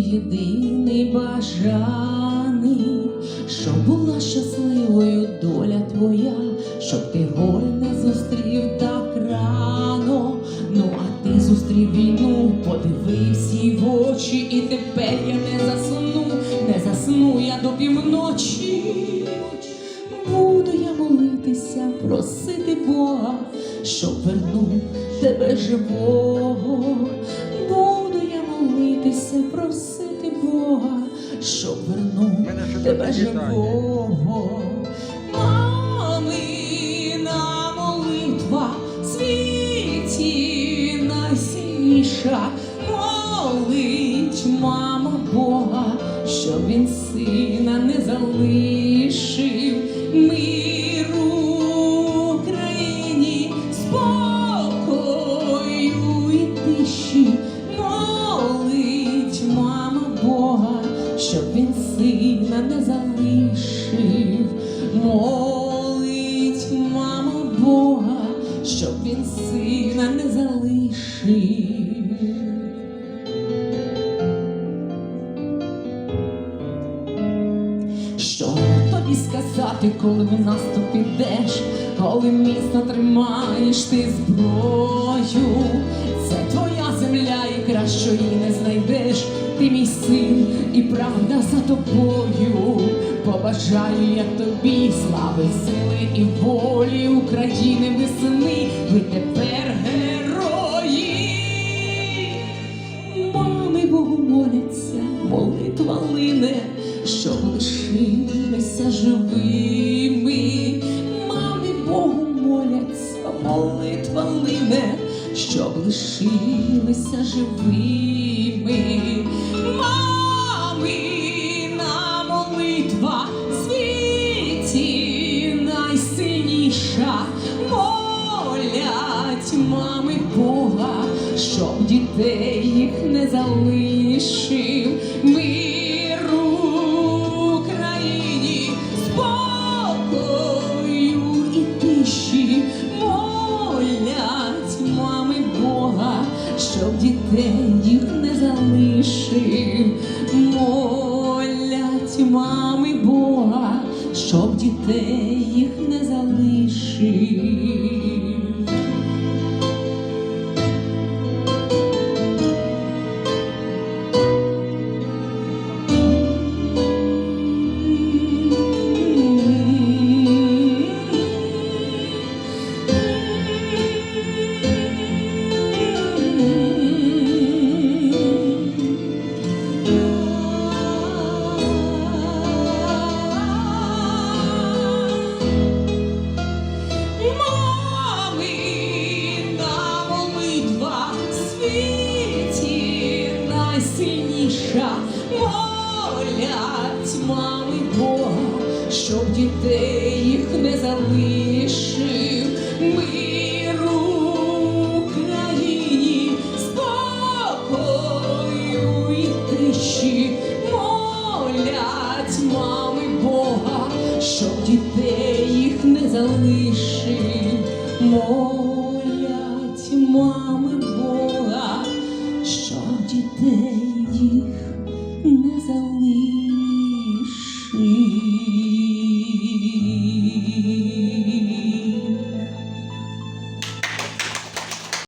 Єдиний бажаний, щоб була щасливою доля твоя, щоб ти горе не зустрів так рано. Ну а ти зустрів війну, подивився їй в очі, і тепер я не засну, не засну я до півночі. Буду я молитися, просити Бога, щоб вернув тебе живого. Молитися, просити Бога, щоб вернув тебе живого. Мамина молитва світі найсильніша. Молить мама Бога, щоб він сина не залишив. Миру сина не залишив. Молить мама Бога, щоб він сина не залишив. Що тобі сказати, коли в наступ ідеш, коли міцно тримаєш ти зброю? Це твоя земля і кращої не знайдеш. Ти мій син і правда за тобою. Побажаю я тобі слави, сили і волі України весни. Ви тепер герої. Мами Богу моляться, молитва лине, щоб лишилися живими. Мами Богу моляться, молитва лине, щоб лишилися живими. Дітей їх не залишив. Миру Україні, спокою і тиші. Молять мами Бога, щоб дітей їх не залишив. Молять мами Бога, щоб дітей їх не залишив. Щоб дітей їх не залишив. Миру Україні, спокою і тиші. Молять мами Бога, щоб дітей їх не залишив. Молять мами